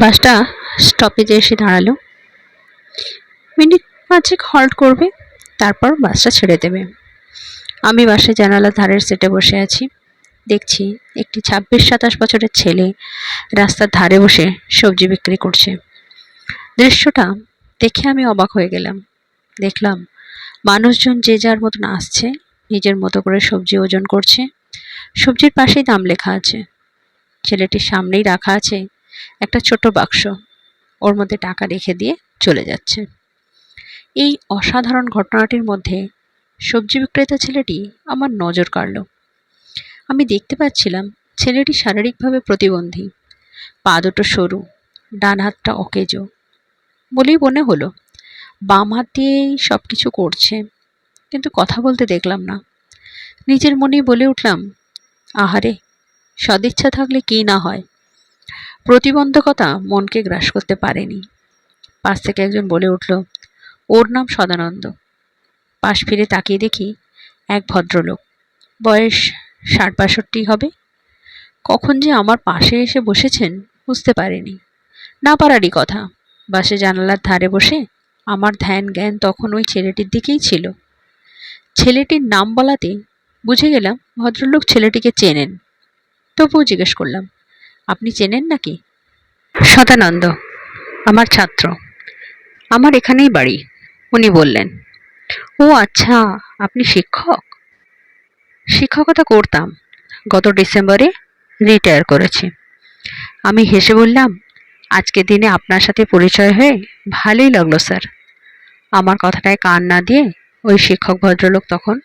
বাসটা স্টপেজে এসে দাঁড়াল। মিনিট পাঁচেক হল্ট করবে, তারপর বাসটা ছেড়ে দেবে। আমি বাসে জানালার ধারের সেটে বসে আছি। দেখছি একটি ছাব্বিশ সাতাশ বছরের ছেলে রাস্তার ধারে বসে সবজি বিক্রি করছে। দৃশ্যটা দেখে আমি অবাক হয়ে গেলাম। দেখলাম মানুষজন যে যার মতন আসছে, নিজের মতো করে সবজি ওজন করছে। সবজির পাশেই দাম লেখা আছে। ছেলেটির সামনেই রাখা আছে একটা ছোট বাক্স ওর মধ্যে টাকা রেখে দিয়ে চলে যাচ্ছে। এই অসাধারণ ঘটনাটির মধ্যে সবজি বিক্রেতা ছেলেটি আমার নজর কাড়ল। আমি দেখতে পাচ্ছিলাম ছেলেটি শারীরিকভাবে প্রতিবন্ধী। পা দুটো সরু, ডান হাতটা অকেজো। বলেই মনে হলো, বাম হাত দিয়েই সব কিছু করছে, কিন্তু কথা বলতে দেখলাম না। নিজের মনেই বলে উঠলাম, আহারে, সদিচ্ছা থাকলে কি না হয়? প্রতিবন্ধকতা মনকে গ্রাস করতে পারেনি। পাশ থেকে একজন বলে উঠল, ওর নাম সদানন্দ। পাশ ফিরে তাকিয়ে দেখি এক ভদ্রলোক। বয়স ষাট বাষট্টি হবে। কখন যে আমার পাশে এসে বসেছেন বুঝতে পারিনি। না পারারই কথা। বাসে জানালার ধারে বসে আমার ধ্যান জ্ঞান তখন ওই ছেলেটির দিকেই ছিল। ছেলেটির নাম বলাতে বুঝে গেলাম ভদ্রলোক ছেলেটিকে চেনেন। তবুও জিজ্ঞেস করলাম আপনি চেনেন নাকি? সদানন্দ, আমার ছাত্র। আমার এখানেই বাড়ি, উনি বললেন। ও আচ্ছা আপনি শিক্ষক? শিক্ষকতা করতাম। গত ডিসেম্বরে রিটায়ার করেছি। আমি হেসে বললাম, আজকের দিনে আপনার সাথে পরিচয় হয়ে ভালোই লাগল, স্যার। আমার কথাটায় কান না দিয়ে ওই শিক্ষক ভদ্রলোক তখন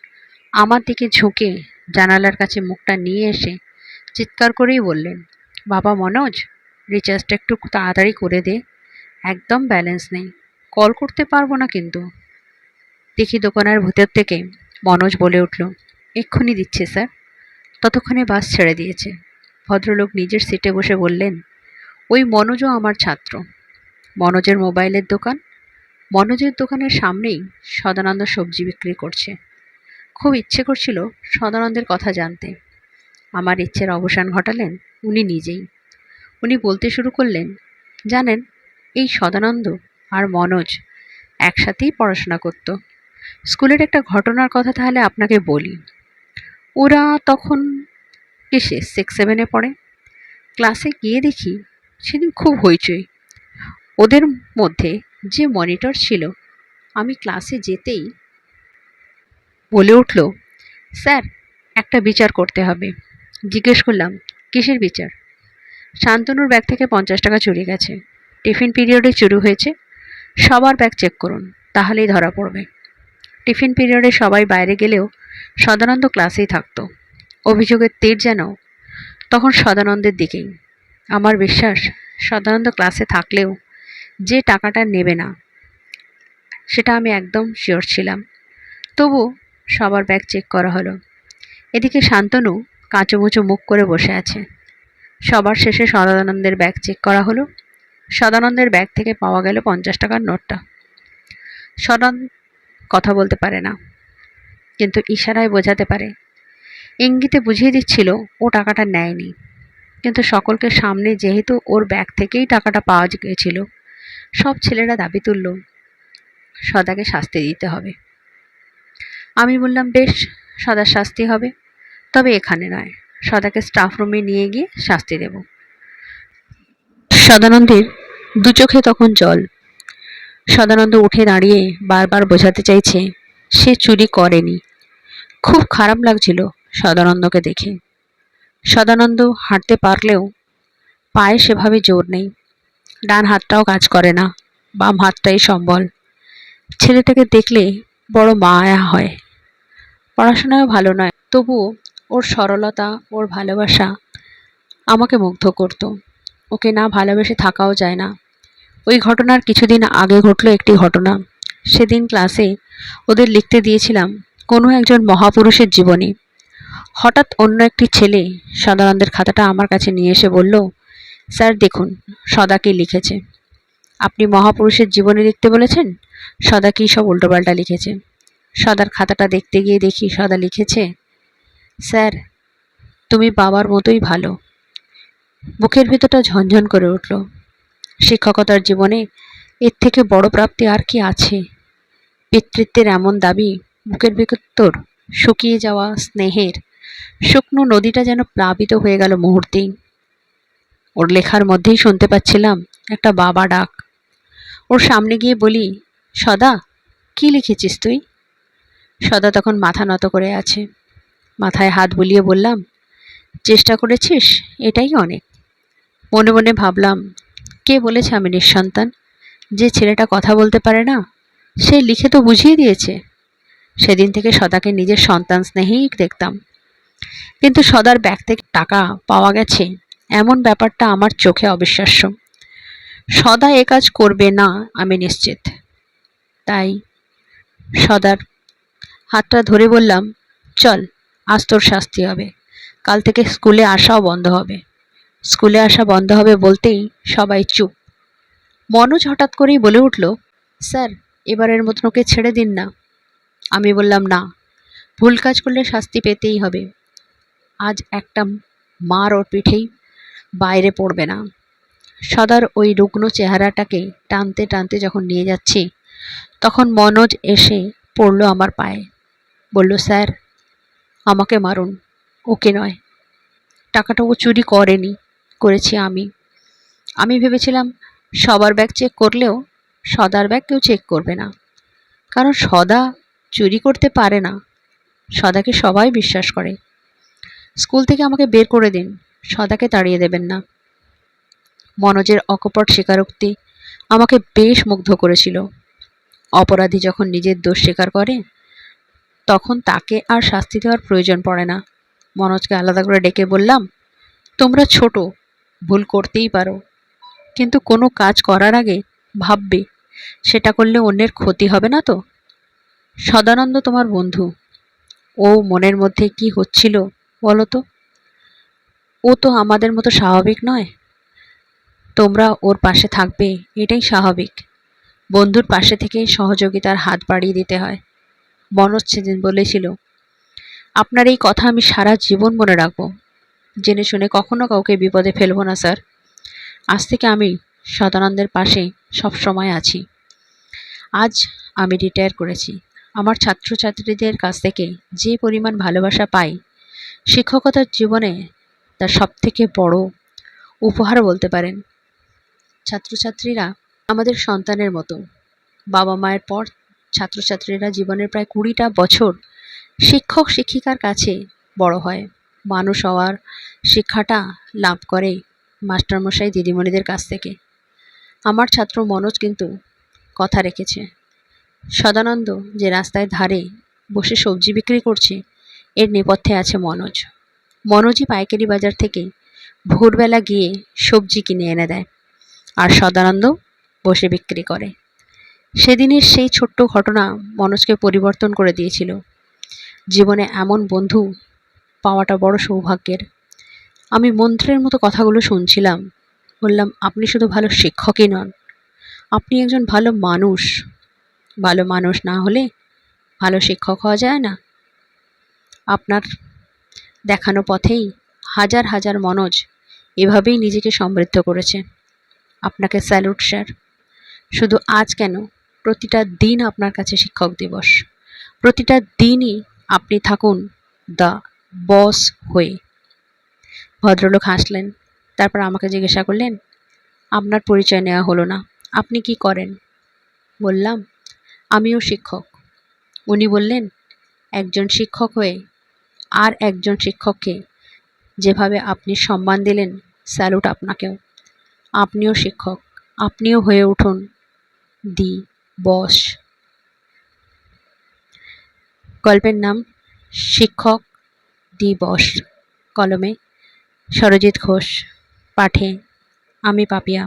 আমার দিকে ঝুঁকে জানালার কাছে মুখটা নিয়ে এসে চিৎকার করেই বললেন বাবা মনোজ রিচার্জটা একটু তাড়াতাড়ি করে দে। একদম ব্যালেন্স নেই। কল করতে পারব না কিন্তু। দেখি দোকানের ভেতর থেকে মনোজ বলে উঠল, এক্ষুনি দিচ্ছে স্যার ততক্ষণে বাস ছেড়ে দিয়েছে। ভদ্রলোক নিজের সিটে বসে বললেন, ওই মনোজও আমার ছাত্র। মনোজের মোবাইলের দোকান। মনোজের দোকানের সামনেই সদানন্দ সবজি বিক্রি করছে। খুব ইচ্ছে করছিল সদানন্দের কথা জানতে। আমার ইচ্ছের অবসান ঘটালেন উনি নিজেই। উনি বলতে শুরু করলেন, জানেন, এই সদানন্দ আর মনোজ একসাথেই পড়াশোনা করত। স্কুলের একটা ঘটনার কথা তাহলে আপনাকে বলি। ওরা তখন এসে সিক্স সেভেনে পড়ে। ক্লাসে গিয়ে দেখি সেদিন খুব হইচই। ওদের মধ্যে যে মনিটর ছিল, আমি ক্লাসে যেতেই বলে উঠল, স্যার, একটা বিচার করতে হবে। জিজ্ঞেস করলাম, কিসের বিচার? শান্তনুর ব্যাগ থেকে পঞ্চাশ টাকা চুরি গেছে। টিফিন পিরিয়ডে চুরি হয়েছে। সবার ব্যাগ চেক করুন, তাহলেই ধরা পড়বে। টিফিন পিরিয়ডে সবাই বাইরে গেলেও সদানন্দ ক্লাসেই থাকতো। অভিযোগের তীর যেন তখন সদানন্দের দিকেই। আমার বিশ্বাস, সদানন্দ ক্লাসে থাকলেও যে টাকাটা নেবে না, সেটা আমি একদম শিওর ছিলাম। তবু সবার ব্যাগ চেক করা হলো। এদিকে শান্তনু কাঁচুমুচু মুখ করে বসে আছে। সবার শেষে সদানন্দের ব্যাগ চেক করা হলো। সদানন্দের ব্যাগ থেকে পাওয়া গেল পঞ্চাশ টাকার নোটটা। সদান কথা বলতে পারে না, কিন্তু ইশারায় বোঝাতে পারে। ইঙ্গিতে বুঝিয়ে দিচ্ছিল, ও টাকাটা নেয়নি। কিন্তু সকলকে সামনে যেহেতু ওর ব্যাগ থেকেই টাকাটা পাওয়া গিয়েছিল, সব ছেলেরা দাবি তুলল, সদাকে শাস্তি দিতে হবে। আমি বললাম, বেশ, সদার শাস্তি হবে। তবে এখানে নয়। সদাকে স্টাফ রুমে নিয়ে গিয়ে শাস্তি দেব। সদানন্দের দু চোখে তখন জল। সদানন্দ উঠে দাঁড়িয়ে বারবার বোঝাতে চাইছে, সে চুরি করেনি। খুব খারাপ লাগছিল সদানন্দকে দেখে। সদানন্দ হাঁটতে পারলেও পায়ে সেভাবে জোর নেই। ডান হাতটাও কাজ করে না, বাম হাতটাই সম্বল। ছেলেটাকে দেখলে বড় মায়া হয়। পড়াশোনায় ভালো নয়, তবুও ওর সরলতা, ওর ভালোবাসা আমাকে মুগ্ধ করত। ওকে না ভালোবেসে থাকাও যায় না। ওই ঘটনার কিছুদিন আগে ঘটলো একটি ঘটনা। সেদিন ক্লাসে ওদের লিখতে দিয়েছিলাম, কোনো একজন মহাপুরুষের জীবনী। হঠাৎ অন্য একটি ছেলে সদানন্দের খাতাটা আমার কাছে নিয়ে এসে বলল, স্যার, দেখুন, সদা কি লিখেছে। আপনি মহাপুরুষের জীবনী লিখতে বলেছেন? সদা কী সব উল্টোপাল্টা লিখেছে? সদার খাতাটা দেখতে গিয়ে দেখি সদা লিখেছে। স্যার, তুমি বাবার মতোই ভালো। বুকের ভেতরটা ঝনঝন করে উঠল। শিক্ষকতার জীবনে এর থেকে বড় প্রাপ্তি আর কি আছে? পিতৃত্বের এমন দাবি বুকের ভেতর শুকিয়ে যাওয়া স্নেহের শুকনো নদীটা যেন প্লাবিত হয়ে গেল মুহূর্তেই। ওর লেখার মধ্যেই শুনতে পাচ্ছিলাম একটা বাবা ডাক। ওর সামনে গিয়ে বলি, সদা, কি লিখেছিস তুই? সদা তখন মাথা নত করে আছে। মাথায় হাত বুলিয়ে বললাম, চেষ্টা করেছিস? এটাই অনেক। মনে মনে ভাবলাম, কে বলেছে আমি নিঃসন্তান? যে ছেলেটা কথা বলতে পারে না, সে লিখে তো বুঝিয়ে দিয়েছে। সেদিন থেকে সদাকে নিজের সন্তান স্নেহেই দেখতাম। কিন্তু সদার ব্যাগ থেকে টাকা পাওয়া গেছে, এমন ব্যাপারটা আমার চোখে অবিশ্বাস্য। সদা এ কাজ করবে না, আমি নিশ্চিত। তাই সদার হাতটা ধরে বললাম, চল আজ তোর শাস্তি হবে। কাল থেকে স্কুলে আসাও বন্ধ হবে। স্কুলে আসা বন্ধ হবে বলতেই সবাই চুপ। মনোজ হঠাৎ করেই বলে উঠল, স্যার, এবারের মতন ওকে ছেড়ে দিন না। আমি বললাম, না, ভুল কাজ করলে শাস্তি পেতেই হবে। আজ একটা মার ওর পিঠেই বাইরে পড়বে না। সদার ওই রুগ্ন চেহারাটাকে টানতে টানতে যখন নিয়ে যাচ্ছি, তখন মনোজ এসে পড়ল আমার পায়ে। বলল, স্যার আমাকে মারুন। ওকে নয়। টাকাটা ও চুরি করেনি, করেছি আমি। আমি ভেবেছিলাম সবার ব্যাগ চেক করলেও সদার ব্যাগ কেউ চেক করবে না। কারণ সদা চুরি করতে পারে না। সদাকে সবাই বিশ্বাস করে। স্কুল থেকে আমাকে বের করে দিন। সদাকে তাড়িয়ে দেবেন না। মনোজের অকপট স্বীকারোক্তি আমাকে বেশ মুগ্ধ করেছিল। অপরাধী যখন নিজের দোষ স্বীকার করে তখন তাকে আর শাস্তি দেওয়ার প্রয়োজন পড়ে না। মনোজকে আলাদা করে ডেকে বললাম, তোমরা ছোট, ভুল করতেই পারো। কিন্তু কোনো কাজ করার আগে ভাববে, সেটা করলে অন্যের ক্ষতি হবে না তো? সদানন্দ তোমার বন্ধু। ও মনের মধ্যে কি হচ্ছিল বলো তো? ও তো আমাদের মতো স্বাভাবিক নয়। তোমরা ওর পাশে থাকবে, এটাই স্বাভাবিক। বন্ধুর পাশে থেকে সহযোগিতার হাত বাড়িয়ে দিতে হয়। মনোজ বলেছিল, আপনার এই কথা আমি সারা জীবন মনে রাখব। জেনে শুনে কখনো কাউকে বিপদে ফেলব না, স্যার। আজ থেকে আমি সদানন্দের পাশে সব সময় আছি। আজ আমি রিটায়ার করেছি। আমার ছাত্রছাত্রীদের কাছ থেকে যে পরিমাণ ভালোবাসা পাই, শিক্ষকতার জীবনে তার সবথেকে বড় উপহার বলতে পারেন। ছাত্রছাত্রীরা আমাদের সন্তানের মতো বাবা মায়ের পর ছাত্রছাত্রীরা জীবনের প্রায় কুড়িটা বছর শিক্ষক শিক্ষিকার কাছে বড় হয়। মানুষ হওয়ার শিক্ষাটা লাভ করে মাস্টারমশাই, দিদিমণিদের কাছ থেকে। আমার ছাত্র মনোজ কিন্তু কথা রেখেছে। সদানন্দ যে রাস্তায় ধারে বসে সবজি বিক্রি করছে, এর নেপথ্যে আছে মনোজ। মনোজই পাইকারি বাজার থেকে ভোরবেলা গিয়ে সবজি কিনে এনে দেয়। আর সদানন্দ বসে বিক্রি করে। সেদিনের সেই ছোট্ট ঘটনা মনোজকে পরিবর্তন করে দিয়েছিল। জীবনে এমন বন্ধু পাওয়াটা বড় সৌভাগ্যের। আমি মন্ত্রের মতো কথাগুলো শুনছিলাম। বললাম, আপনি শুধু ভালো শিক্ষকই নন। আপনি একজন ভালো মানুষ। ভালো মানুষ না হলে ভালো শিক্ষক হওয়া যায় না। আপনার দেখানো পথেই হাজার হাজার মনোজ এভাবেই নিজেকে সমৃদ্ধ করেছে। আপনাকে স্যালুট, স্যার। শুধু আজ কেন প্রতিটা দিন আপনার কাছে শিক্ষক দিবস। প্রতিটা দিনই আপনি থাকুন দ্য বস হয়ে। ভদ্রলোক হাসলেন, তারপর আমাকে জিজ্ঞাসা করলেন, আপনার পরিচয় নেওয়া হলো না, আপনি কি করেন? বললাম, আমিও শিক্ষক। উনি বললেন, একজন শিক্ষক হয়ে আর একজন শিক্ষককে যেভাবে আপনি সম্মান দিলেন, স্যালুট আপনাকেও। আপনিও শিক্ষক, আপনিও হয়ে উঠুন দি বস। গল্পের নাম শিক্ষক দিবস কলমে সরজিৎ ঘোষ। পাঠে আমি পাপিয়া।